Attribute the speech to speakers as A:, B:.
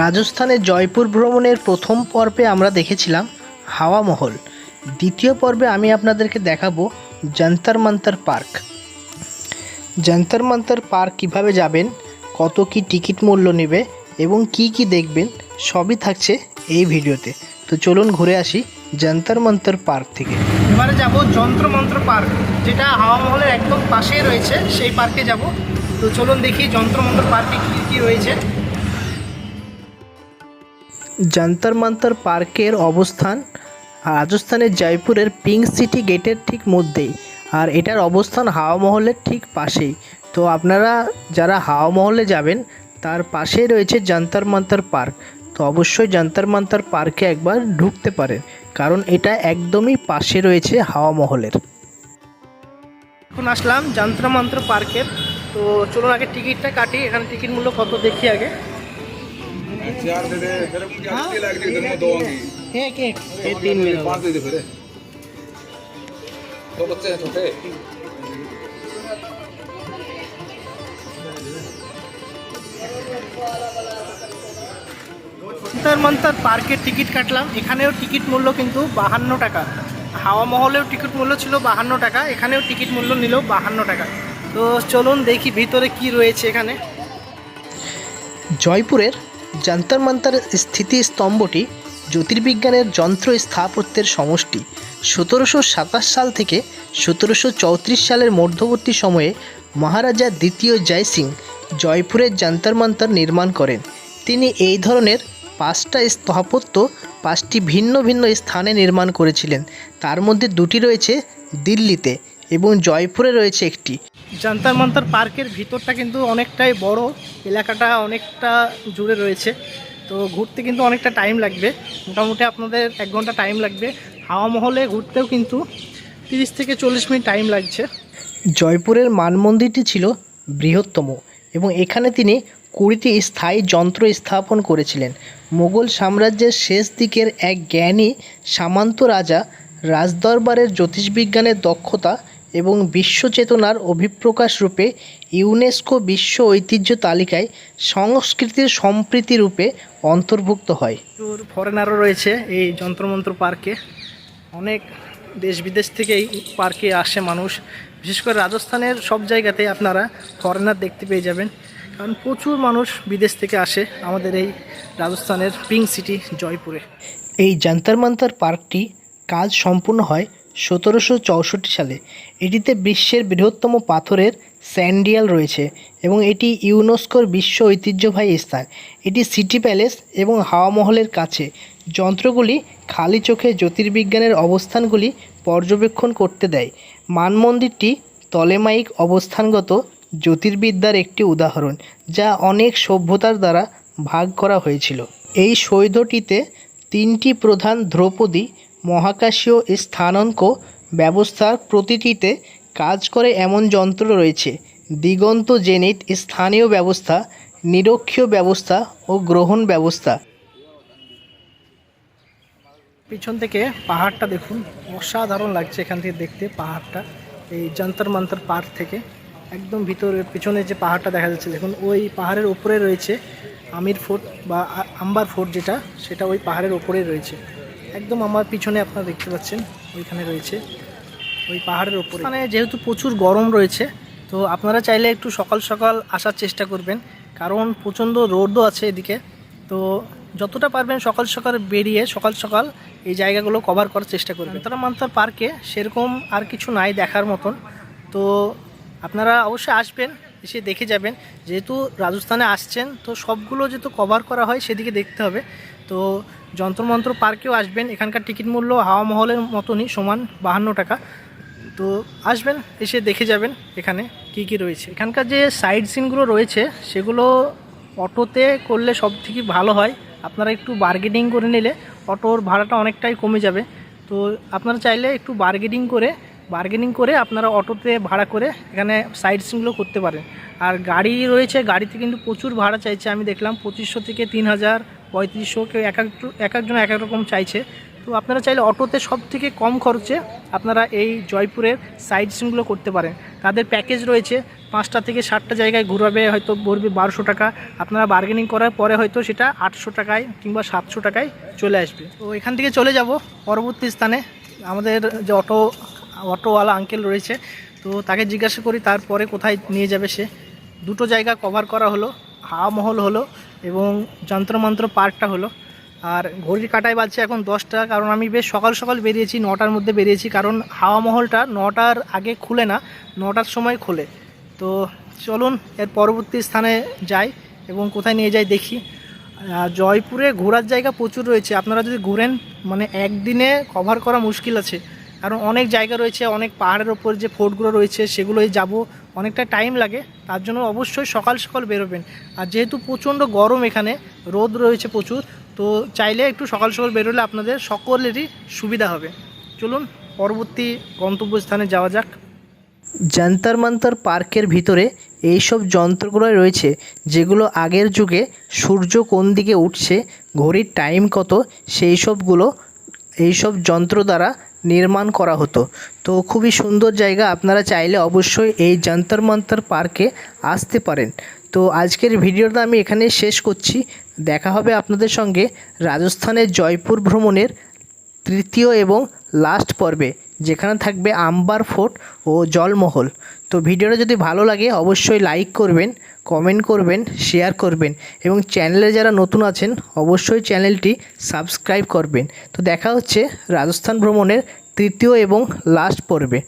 A: রাজস্থানের জয়পুর ভ্রমণের প্রথম পর্বে আমরা দেখেছিলাম হাওয়া মহল। দ্বিতীয় পর্বে আমি আপনাদেরকে দেখাবো যন্তর মন্তর পার্ক। যন্তর মন্তর পার্ক কীভাবে যাবেন, কত কি টিকিট মূল্য নেবে এবং কি কি দেখবেন, সবই থাকছে এই ভিডিওতে। তো চলুন ঘুরে আসি যন্তর মন্তর পার্ক থেকে। এবারে যাব যন্ত্র মন্ত্র পার্ক, যেটা হাওয়া মহলের একদম পাশেই রয়েছে, সেই পার্কে যাব। তো চলুন দেখি যন্ত্র মন্ত্র পার্কে কী কী রয়েছে। যন্তর মন্তর পার্কের অবস্থান রাজস্থানের জয়পুরের পিঙ্ক সিটি গেটের ঠিক মধ্যেই। আর এটার অবস্থান হাওয়া মহলের ঠিক পাশেই। তো আপনারা যারা হাওয়া মহলে যাবেন, তার পাশেই রয়েছে যন্তর মন্তর পার্ক। তো অবশ্যই যন্তর মন্তর পার্কে একবার ঢুকতে পারেন, কারণ এটা একদমই পাশে রয়েছে হাওয়া মহলের। এখন আসলাম যন্ত্র মন্ত্র পার্কের। তো চলুন আগে টিকিটটা কাটি, এখানে টিকিট মূল্য কত দেখি আগে।
B: चार दे दे फिर मुझे अच्छी लग रही है दो होंगी
A: एक एक ये तीन में
B: पांच दे दे फिर दो बच्चे हैं छोटे
A: যন্তর মন্তর পার্কের টিকিট কাটলাম এখানেও টিকিট মূল্য কিন্তু বাহান্ন টাকা হাওয়া মহলেও টিকিট মূল্য ছিল বাহান্ন টাকা এখানেও টিকিট মূল্য নিল বাহান্ন টাকা তো চলুন দেখি ভিতরে কি রয়েছে এখানে জয়পুরের যন্তর মন্তর স্থিতি স্তম্ভটি জ্যোতির্বিজ্ঞানের যন্ত্র স্থাপত্যের সমষ্টি। সতেরোশো সাতাশ সাল থেকে সতেরোশো চৌত্রিশ সালের মধ্যবর্তী সময়ে মহারাজা দ্বিতীয় জয় সিং জয়পুরের যন্তর মন্তর নির্মাণ করেন। তিনি এই ধরনের পাঁচটা স্থাপত্য পাঁচটি ভিন্ন ভিন্ন স্থানে নির্মাণ করেছিলেন। তার মধ্যে দুটি রয়েছে দিল্লিতে এবং জয়পুরে রয়েছে একটি। যন্তর মন্তর পার্কের ভিতরটা কিন্তু অনেকটাই বড়, এলাকাটা অনেকটা জুড়ে রয়েছে। তো ঘুরতে কিন্তু অনেকটা টাইম লাগবে। মোটামুটি আপনাদের এক ঘণ্টা টাইম লাগবে। হাওয়া মহলে ঘুরতেও কিন্তু তিরিশ থেকে চল্লিশ মিনিট টাইম লাগছে। জয়পুরের মান মন্দিরটি ছিল বৃহত্তম এবং এখানে তিনি কুড়িটি স্থায়ী যন্ত্র স্থাপন করেছিলেন। মোগল সাম্রাজ্যের শেষ দিকের এক জ্ঞানী সামান্ত রাজা রাজদরবারের জ্যোতিষবিজ্ঞানের দক্ষতা এবং বিশ্বচেতনার অভিপ্রকাশ রূপে ইউনেস্কো বিশ্ব ঐতিহ্য তালিকায় সংস্কৃতির সম্প্রীতি রূপে অন্তর্ভুক্ত হয়। প্রচুর ফরেনারও রয়েছে এই যন্ত্রমন্ত্র পার্কে। অনেক দেশ বিদেশ থেকে এই পার্কে আসে মানুষ। বিশেষ করে রাজস্থানের সব জায়গাতে আপনারা ফরেনার দেখতে পেয়ে যাবেন। কারণ প্রচুর মানুষ বিদেশ থেকে আসে আমাদের এই রাজস্থানের পিঙ্ক সিটি জয়পুরে। এই যন্তর মন্তর পার্কটি কাজ সম্পূর্ণ হয় সতেরোশো চৌষট্টি সালে এটিতে বিশ্বের বৃহত্তম পাথরের স্যান্ডিয়াল রয়েছে এবং এটি ইউনেস্কোর বিশ্ব ঐতিহ্যবাহী স্থান। এটি সিটি প্যালেস এবং হাওয়া মহলের কাছে। যন্ত্রগুলি খালি চোখে জ্যোতির্বিজ্ঞানের অবস্থানগুলি পর্যবেক্ষণ করতে দেয়। মানমন্দিরটি তলেমাইক অবস্থানগত জ্যোতির্বিদ্যার একটি উদাহরণ, যা অনেক সভ্যতার দ্বারা ভাগ করা হয়েছিল। এই সৈধটিতে তিনটি প্রধান ধ্রুপদী মহাকাশীয় স্থানাঙ্ক ব্যবস্থার প্রতিটিতে কাজ করে এমন যন্ত্র রয়েছে। দিগন্ত জেনিত স্থানীয় ব্যবস্থা, নিরক্ষীয় ব্যবস্থা ও গ্রহণ ব্যবস্থা। পিছন থেকে পাহাড়টা দেখুন। অসাধারণ লাগছে এখান থেকে দেখতে পাহাড়টা। এই যন্তর মন্তর পার্ক থেকে একদম ভিতরে, পিছনে যে পাহাড়টা দেখা যাচ্ছে, দেখুন, ওই পাহাড়ের উপরে রয়েছে আমির ফোর্ট বা আম্বার ফোর্ট যেটা, সেটা ওই পাহাড়ের ওপরেই রয়েছে। একদম আমার পিছনে আপনারা দেখতে পাচ্ছেন, ওইখানে রয়েছে, ওই পাহাড়ের ওপরে মানে যেহেতু প্রচুর গরম রয়েছে, তো আপনারা চাইলে একটু সকাল সকাল আসার চেষ্টা করবেন, কারণ প্রচণ্ড রোদও আছে এদিকে। তো যতটা পারবেন সকাল সকাল বেরিয়ে সকাল সকাল এই জায়গাগুলো কভার করার চেষ্টা করবেন। তারা মান্তার পার্কে সেরকম আর কিছু নাই দেখার মতন। তো আপনারা অবশ্যই আসবেন, এসে দেখে যাবেন। যেহেতু রাজস্থানে আসছেন, তো সবগুলো যেহেতু কভার করা হয় সেদিকে দেখতে হবে। তো যন্ত্রমন্ত্র পার্কেও আসবেন। এখানকার টিকিট মূল্য হাওয়া মহলের মতনই সমান বাহান্ন টাকা। তো আসবেন, এসে দেখে যাবেন এখানে কি কি রয়েছে। এখানকার যে সাইড সিনগুলো রয়েছে, সেগুলো অটোতে করলে সব থেকে ভালো হয়। আপনারা একটু বার্গেনিং করে নিলে অটোর ভাড়াটা অনেকটাই কমে যাবে। তো আপনারা চাইলে একটু বার্গেনিং করে বার্গেনিং করে আপনারা অটোতে ভাড়া করে এখানে সাইড সিনগুলো করতে পারেন। আর গাড়ি রয়েছে, গাড়িতে কিন্তু প্রচুর ভাড়া চাইছে, আমি দেখলাম পঁচিশশো থেকে তিন হাজার পঁয়ত্রিশশো কেউ এক এক এক একজন এক এক রকম চাইছে। তো আপনারা চাইলে অটোতে সব থেকে কম খরচে আপনারা এই জয়পুরের সাইড সিনগুলো করতে পারেন। তাদের প্যাকেজ রয়েছে, পাঁচটা থেকে ষাটটা জায়গায় ঘুরাবে, হয়তো পড়বে বারোশো টাকা। আপনারা বার্গেনিং করার পরে হয়তো সেটা আটশো টাকায় কিংবা সাতশো টাকায় চলে আসবে। তো এখান থেকে চলে যাব পরবর্তী স্থানে। আমাদের যে অটো, অটোওয়ালা আঙ্কেল রয়েছে, তো তাকে জিজ্ঞাসা করি তারপরে কোথায় নিয়ে যাবে সে। দুটো জায়গা কভার করা হলো হাওয়া মহল হলো। এবং যন্ত্রমন্ত্র পার্কটা হলো। আর ঘড়ির কাটায় বাজছে এখন দশটা, কারণ আমি বেশ সকাল সকাল বেরিয়েছি, নটার মধ্যে বেরিয়েছি, কারণ হাওয়া মহলটা নটার আগে খুলে না, নটার সময় খোলে। তো চলুন, এর পরবর্তী স্থানে যাই এবং কোথায় নিয়ে যাই দেখি। জয়পুরে ঘোরার জায়গা প্রচুর রয়েছে। আপনারা যদি ঘুরেন মানে একদিনে কভার করা মুশকিল আছে। কারণ অনেক জায়গা রয়েছে, অনেক পাহাড়ের ওপর যে ফোর্টগুলো রয়েছে সেগুলোই যাব। অনেকটা টাইম লাগে, তার জন্য অবশ্যই সকাল সকাল বেরোবেন। আর যেহেতু প্রচণ্ড গরম এখানে, রোদ রয়েছে প্রচুর, তো চাইলে একটু সকাল সকাল বেরোলে আপনাদের সকলেরই সুবিধা হবে। চলুন পরবর্তী গন্তব্যস্থানে যাওয়া যাক। যন্তর মন্তর পার্কের ভিতরে এইসব যন্ত্রগুলো রয়েছে, যেগুলো আগের যুগে সূর্য কোন দিকে উঠছে, ঘড়ির টাইম কত সেই সবগুলো এইসব যন্ত্র দ্বারা নির্মাণ করা হতো। তো খুবই সুন্দর জায়গা, আপনারা চাইলে অবশ্যই এই যন্তর মন্তর পার্কে আসতে পারেন। তো আজকের ভিডিওটা আমি এখানে শেষ করছি। দেখা হবে আপনাদের সঙ্গে রাজস্থানের জয়পুর ভ্রমণের তৃতীয় এবং লাস্ট পর্বে, যেখানে থাকবে আম্বার ফোর্ট ও জলমহল। তো ভিডিওটা যদি ভালো লাগে, অবশ্যই লাইক করবেন কমেন্ট করবেন শেয়ার করবেন এবং চ্যানেলে যারা নতুন আছেন, অবশ্যই চ্যানেলটি সাবস্ক্রাইব করবেন। তো দেখা হচ্ছে রাজস্থান ভ্রমণের তৃতীয় এবং লাস্ট পর্বে।